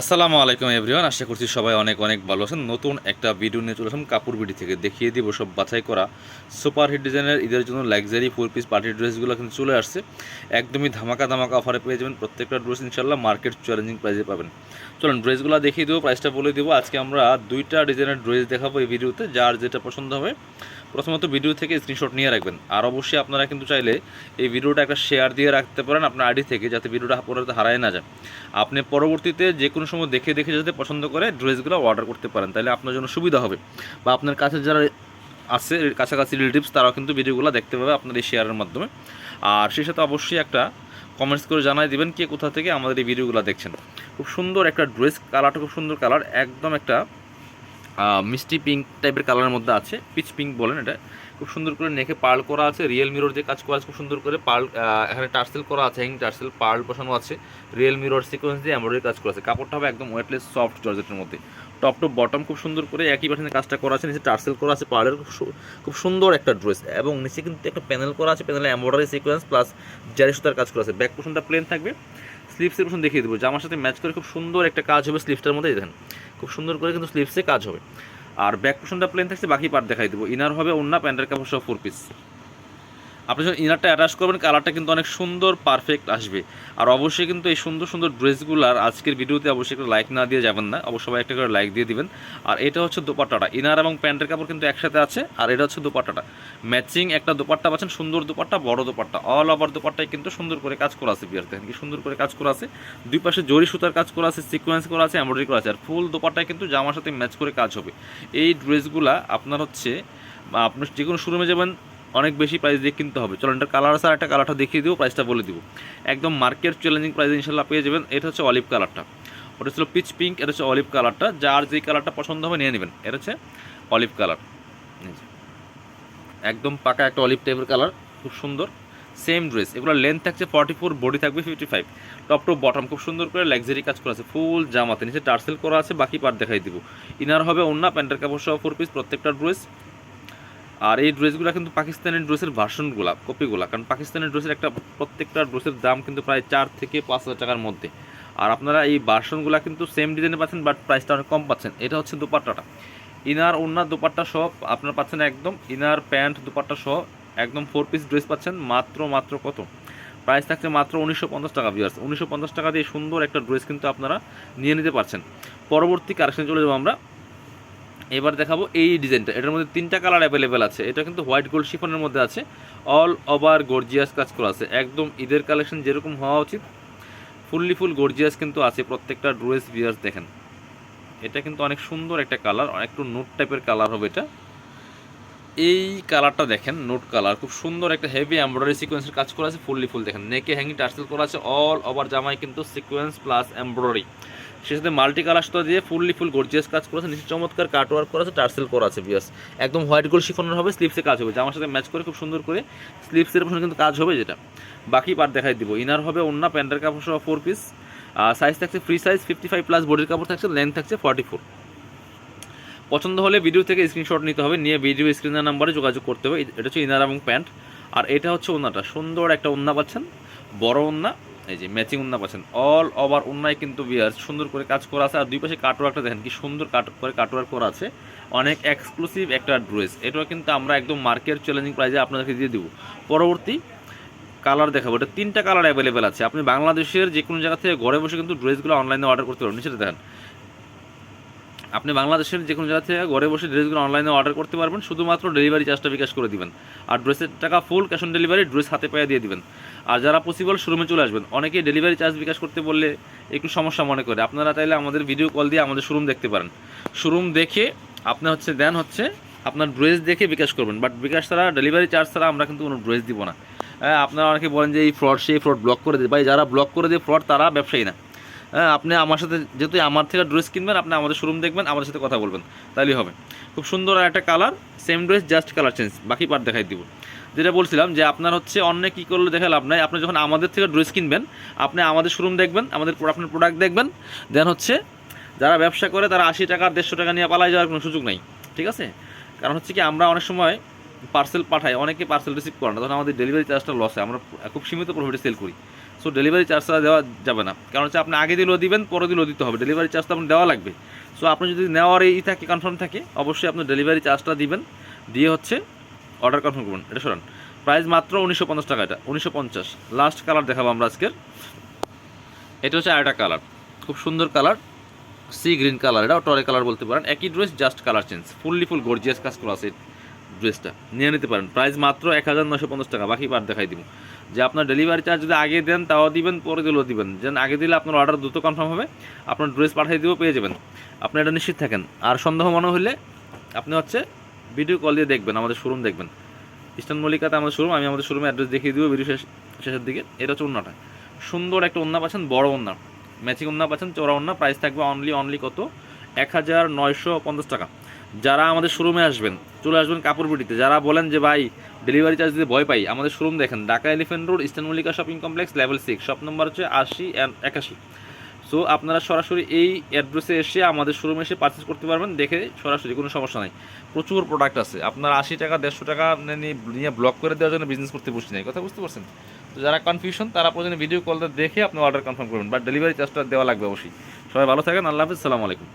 আসসালামু আলাইকুম এভরিওয়ান, আশা করছি সবাই অনেক অনেক ভালো আছেন। নতুন একটা ভিডিও নিয়ে চলে আসলাম কাপড় বিডি থেকে। দেখিয়ে দিব সব বাছাই করা সুপার হিট ডিজাইনের ঈদের জন্য লাক্সারি ফোর পিস পার্টি ড্রেসগুলো কিন্তু চলে আসছে। একদমই ধামাকা ধামাকা অফারে পেয়ে যাবেন প্রত্যেকটা ড্রেস ইনশাল্লাহ মার্কেট চ্যালেঞ্জিং প্রাইসে পাবেন। চলুন ড্রেসগুলো দেখিয়ে দেবো প্রাইসটা বলে দেবো। আজকে আমরা দুইটা ডিজাইনের ড্রেস দেখাবো এই ভিডিওতে যার যেটা পছন্দ হবে। প্রথমত ভিডিও থেকে স্ক্রিনশট নিয়ে রাখবেন। আর অবশ্যই আপনারা কিন্তু চাইলে এই ভিডিওটা একটা শেয়ার দিয়ে রাখতে পারেন আপনার আইডি থেকে, যাতে ভিডিওটা পরে হারায় না যায়। আপনি পরবর্তীতে যে কোনো সময় দেখে দেখে যাতে পছন্দ করে ড্রেসগুলো অর্ডার করতে পারেন, তাহলে আপনার জন্য সুবিধা হবে। বা আপনার কাছে যারা আছে, কাছাকাছি রিলেটিভস তারাও কিন্তু ভিডিওগুলো দেখতে পাবে আপনার এই শেয়ারের মাধ্যমে। আর সেই সাথে অবশ্যই একটা কমেন্টস করে জানাই দিবেন কে কোথা থেকে আমাদের এই ভিডিওগুলো দেখছেন। খুব সুন্দর একটা ড্রেস কালারটা খুব সুন্দর কালার একদম একটা মিষ্টি পিঙ্ক টাইপের কালারের মধ্যে আছে। পিচ পিঙ্ক বলেন এটা। খুব সুন্দর করে নেকে পার্ল করা আছে। রিয়েল মিরর যে কাজ করা আছে, খুব সুন্দর করে পার্ল এখানে টার্সেল করা আছে হ্যাং টার্সেল পার্ল বসানো আছে। রিয়েল মিরর সিকোয়েন্স দিয়ে এমব্রয়ডারি কাজ করা আছে। কাপড়টা হবে একদম ওয়েটলেস সফট জর্জেটের মধ্যে। টপ টু বটম খুব সুন্দর করে একই পাশে কাজটা করা আছে। নিচে টার্সেল করা আছে পার্লের খুব খুব সুন্দর একটা ড্রেস এবং নিচে কিন্তু একটা প্যানেল করা আছে। প্যানেলে এমব্রয়ডারি সিকোয়েন্স প্লাস জারি সুতার কাজ করা আছে। ব্যাক পোর্শনটা প্লেন থাকবে। স্লিপসের পোর্শন দেখিয়ে দেবো। জামার সাথে ম্যাচ করে খুব সুন্দর একটা কাজ হবে স্লিপসটার মধ্যে দেখেন। খুব সুন্দর করে কিন্তু স্লিপসে কাজ হবে। আর ব্যাক পোর্শনটা প্লেন থাকছে, বাকি পার্ট দেখাই দেবো। ইনার হবে অন্য প্যান্টের কাপড় সহ ফোর পিস আপনি যখন ইনারটা অ্যাটাচ করবেন কালারটা কিন্তু অনেক সুন্দর পারফেক্ট আসবে। আর অবশ্যই কিন্তু এই সুন্দর সুন্দর ড্রেসগুলার আজকের ভিডিওতে অবশ্যই একটা লাইক না দিয়ে যাবেন না। অবশ্যই একটা করে লাইক দিয়ে দিবেন। আর এটা হচ্ছে দোপাট্টাটা। ইনার এবং প্যান্টের কাপড় কিন্তু একসাথে আছে, আর এটা হচ্ছে দোপাট্টাটা। ম্যাচিং একটা দোপাট্টা পাচ্ছেন, সুন্দর দোপাট্টা, বড় দোপাট্টা। অল ওভার দোপাট্টায় কিন্তু সুন্দর করে কাজ করা আছে বিয়ার দেখেন কি সুন্দর করে কাজ করা আছে। দুই পাশে জরি সুতার কাজ করা আছে সিকোয়েন্স করা আছে এমব্রয়ডারি করা আছে। আর ফুল দোপাট্টায় কিন্তু জামার সাথে ম্যাচ করে কাজ হবে। এই ড্রেসগুলা আপনার হচ্ছে বা আপনার যে কোনো শোরুমে যাবেন অনেক বেশি প্রাইস দিয়ে কিনতে হবে। চলো এটা কালার আছে আর একটা কালারটা দেখিয়ে দিব প্রাইসটা বলে দিব। একদম মার্কেট চ্যালেঞ্জিং প্রাইস ইনশাল্লাহ পেয়ে যাবেন। এটা হচ্ছে অলিভ কালারটা ওটা ছিল পিচ পিঙ্ক এটা হচ্ছে অলিভ কালারটা যার যেই কালারটা পছন্দ হবে নিয়ে নেবেন। এটা হচ্ছে অলিভ কালার একদম পাকা একটা অলিভ টাইপের কালার খুব সুন্দর। সেম ড্রেস এগুলো লেন্থ থাকছে ফর্টি ফোর বডি থাকবে fifty five top to bottom খুব সুন্দর করে লাক্সারি কাজ করা আছে। ফুল, জামাতে। নিচে টার্সেল করা আছে, বাকি পার্ট দেখাই দিব। ইনার হবে অন্য প্যান্টের কাপড় সহ ফোর পিস প্রত্যেকটা ড্রেস আর এই ড্রেসগুলো কিন্তু পাকিস্তানের ড্রেসের ভার্সনগুলা কপিগুলা কারণ পাকিস্তানের ড্রেসের একটা প্রত্যেকটা ড্রেসের দাম কিন্তু প্রায় চার থেকে পাঁচ হাজার টাকার মধ্যে। আর আপনারা এই ভার্সনগুলো কিন্তু সেম ডিজাইনে পাচ্ছেন বাট প্রাইসটা অনেক কম পাচ্ছেন। এটা হচ্ছে দুপাট্টাটা। ইনার ওনার দুপাট্টা সহ আপনারা পাচ্ছেন একদম। ইনার, প্যান্ট, দুপাট্টা সহ একদম ফোর পিস ড্রেস পাচ্ছেন, মাত্র মাত্র কত? প্রাইস থাকছে মাত্র উনিশশো পঞ্চাশ টাকা ভিউয়ার্স উনিশশো পঞ্চাশ টাকা দিয়ে সুন্দর একটা ড্রেস কিন্তু আপনারা নিয়ে নিতে পারছেন। পরবর্তী কারেকশন চলে যাব আমরা। এবার দেখাবো এই ডিজাইনটা। এটার মধ্যে তিনটা কালার অ্যাভেলেবেল আছে। এটা কিন্তু হোয়াইট গোল্ড শিফনের মধ্যে আছে। অল ওভার গর্জিয়াস কাজ করা আছে। একদম ঈদের কালেকশন যেরকম হওয়া উচিত ফুললি ফুল গর্জিয়াস কিন্তু আছে। প্রত্যেকটা ড্রেস বিয়ার্স দেখেন। এটা কিন্তু অনেক সুন্দর একটা কালার একটু নোট টাইপের কালার হবে এটা। এই কালারটা দেখেন নোট কালার খুব সুন্দর একটা হেভি এমব্রয়ডারি সিকোয়েন্সের কাজ করা আছে। ফুললি ফুল দেখেন। নেকে হ্যাঙ্গি টার্সেল করা আছে। অল ওভার জামায় কিন্তু সিকোয়েন্স প্লাস এমব্রয়ডারি সে সাথে মাল্টি কালার সুতা দিয়ে ফুললি ফুল গর্জিয়াস কাজ করা আছে নিচে চমৎকার কাট ওয়ার্ক করা আছে টার্সেল করা আছে, বিয়াস। একদম হোয়াইট গোল্ড শিফনের হবে স্লিপসে কাজ হবে। জামার সাথে ম্যাচ করে খুব সুন্দর করে স্লিপসের পেছনে কিন্তু কাজ হবে যেটা। বাকি পার্ট দেখাই দিব। ইনার হবে অন্য প্যান্টের কাপড় সহ ফোর পিস সাইজ থাকছে free size fifty five plus বডির কাপড় থাকছে লেন্থ থাকছে ফর্টি ফোর পছন্দ হলে ভিডিও থেকে স্ক্রিনশট নিতে হবে, নিয়ে ভিডিও স্ক্রিনের নাম্বারে যোগাযোগ করতে হবে। এটা হচ্ছে ইনার এবং প্যান্ট আর এটা হচ্ছে ওনাটা সুন্দর একটা ওন্না পাচ্ছেন। বড় ওন্না এই যে ম্যাচিং উন্না পাচ্ছেন। অল ওভার উন্নায় কিন্তু বিয়ার সুন্দর করে কাজ করা আছে। আর দুই পাশে কাটওয়ার্কটা দেখেন কি সুন্দর কাট করে কাটওয়ার্ক করা আছে। অনেক এক্সক্লুসিভ একটা ড্রেস এটা কিন্তু আমরা একদম মার্কেট চ্যালেঞ্জিং প্রাইজে আপনাদেরকে দিয়ে দেবো। পরবর্তী কালার দেখাবো। এটা তিনটা কালার অ্যাভেলেবেল আছে। আপনি বাংলাদেশের যে কোনো জায়গা থেকে ঘরে বসে কিন্তু ড্রেসগুলো অনলাইনে অর্ডার করতে পারেন নিচে দেখেন। আপনি বাংলাদেশের যে কোনো জায়গা থেকে ঘরে বসে ড্রেসগুলো অনলাইনে অর্ডার করতে পারবেন, শুধুমাত্র ডেলিভারি চার্জটা বিকাশ করে দিবেন। আর ড্রেসের টাকা full cash on delivery dress হাতে পায়ে দিয়ে দিবেন। আর যারা পসিবল শোরুমে চলে আসবেন অনেকে ডেলিভারি চার্জ বিকাশ করতে বললে একটু সমস্যা মনে করে। আপনারা চাইলে আমাদের ভিডিও কল দিয়ে আমাদের শোরুম দেখতে পারেন। শোরুম দেখে আপনি হচ্ছে দেন হচ্ছে আপনার ড্রেস দেখে বিকাশ করবেন। বাট বিকাশ ছাড়া ডেলিভারি চার্জ ছাড়া আমরা কিন্তু কোনো ড্রেস দিব না। হ্যাঁ আপনারা অনেকে বলেন যে এই ফ্রড সেই ফ্রড ব্লক করে দিয়ে ভাই, যারা ব্লক করে দেয় ফ্রড তারা ব্যবসায়ী না। হ্যাঁ আপনি আমার সাথে যেহেতু আমার থেকে ড্রেস কিনবেন, আপনি আমাদের শোরুম দেখবেন, আমাদের সাথে কথা বলবেন। তাইলেই হবে। খুব সুন্দর আর একটা colour same dress just colour change বাকি পার্ট দেখাই দিব। যেটা বলছিলাম যে আপনার হচ্ছে অন্য কী করলে দেখা লাভ নাই। আপনি যখন আমাদের থেকে ড্রেস কিনবেন, আপনি আমাদের শোরুম দেখবেন, আমাদের আপনার প্রোডাক্ট দেখবেন দেন হচ্ছে যারা ব্যবসা করে, তারা আশি টাকা, দেড়শো টাকা নিয়ে পালাই যাওয়ার কোনো সুযোগ নাই। ঠিক আছে? কারণ হচ্ছে কি, আমরা অনেক সময় পার্সেল পাঠায়, অনেকে পার্সেল রিসিভ করে না, তখন আমাদের ডেলিভারি চার্জটা লস হয়। আমরা খুব সীমিত প্রফিটে সেল করি। সো ডেলিভারি চার্জটা দেওয়া যাবে না। কারণ হচ্ছে আপনি আগে দিলেও দিবেন, পরে দিলেও দিতে হবে। ডেলিভারি চার্জ আপনার দেওয়া লাগবে। সো আপনি যদি নেওয়ার এই থাকে কনফার্ম থাকে, অবশ্যই আপনি ডেলিভারি চার্জটা দিবেন। দিয়ে হচ্ছে অর্ডার কনফার্ম করবেন। এটা সরান। প্রাইস মাত্র উনিশশো পঞ্চাশ টাকা এটা। উনিশশো পঞ্চাশ। লাস্ট কালার দেখাবো আমরা আজকের। এটা হচ্ছে আরেকটা কালার খুব সুন্দর কালার সি গ্রিন কালার এটাও টরে কালার বলতে পারেন। একই dress just colour change fully full gorgeous কাজ করা আছে। ড্রেসটা নিয়ে নিতে পারেন। প্রাইস মাত্র এক হাজার নশো পঞ্চাশ টাকা, বাকি পার দেখাই দিব। যে আপনার ডেলিভারি চার্জ যদি আগে দেন, তাও দিবেন, পরে দিলেও দিবেন। যেন আগে দিলে আপনার অর্ডার দ্রুত কনফার্ম হবে, আপনার ড্রেস পাঠিয়ে দিয়েও পেয়ে যাবেন। আপনি এটা নিশ্চিত থাকেন। আর সন্দেহ মনে হলে আপনি হচ্ছে ভিডিও কল দিয়ে দেখবেন, আমাদের শোরুম দেখবেন। ইস্টার্ন মল্লিকাতে আমাদের শোরুম আমি আমাদের শোরুমে অ্যাড্রেস দেখিয়ে দিব ভিডিও শেষ শেষের দিকে। এটা হচ্ছে ওন্নাটা সুন্দর একটা ওন্না পাচ্ছেন, বড় ওন্না ম্যাচিং ওন্না পাচ্ছেন চোরা ওন্না প্রাইস থাকবে অনলি অনলি কত? এক হাজার নয়শো পঞ্চাশ টাকা। যারা আমাদের শোরুমে আসবেন, চলে আসবেন কাপড় যারা বলেন যে, ভাই ডেলিভারি চার্জ দিতে ভয় পাই। আমাদের শোরুম দেখেন, Dhaka Elephant Road Eastern Mallika shopping complex level six shop number হচ্ছে আশি একাশি। সো আপনারা সরাসরি এই অ্যাড্রেসে এসে আমাদের শোরুমে এসে পারচেস করতে পারবেন। দেখে সরাসরি, কোনো সমস্যা নাই। প্রচুর প্রোডাক্ট আছে। আপনার আশি টাকা, দেড়শো টাকা নিয়ে ব্লক করে দেওয়ার জন্য বিজনেস করতে বসছি নাই কথা বুঝতে পারছেন? তো যারা কনফিউশন তারা প্রয়োজনে ভিডিও কলটা দেখে আপনি অর্ডার কনফার্ম করবেন। বাট ডেলিভারি চার্জটা দেওয়া লাগবে অবশ্যই। সবাই ভালো থাকেন। আল্লাহ হাফিজ। সালামু আলাইকুম।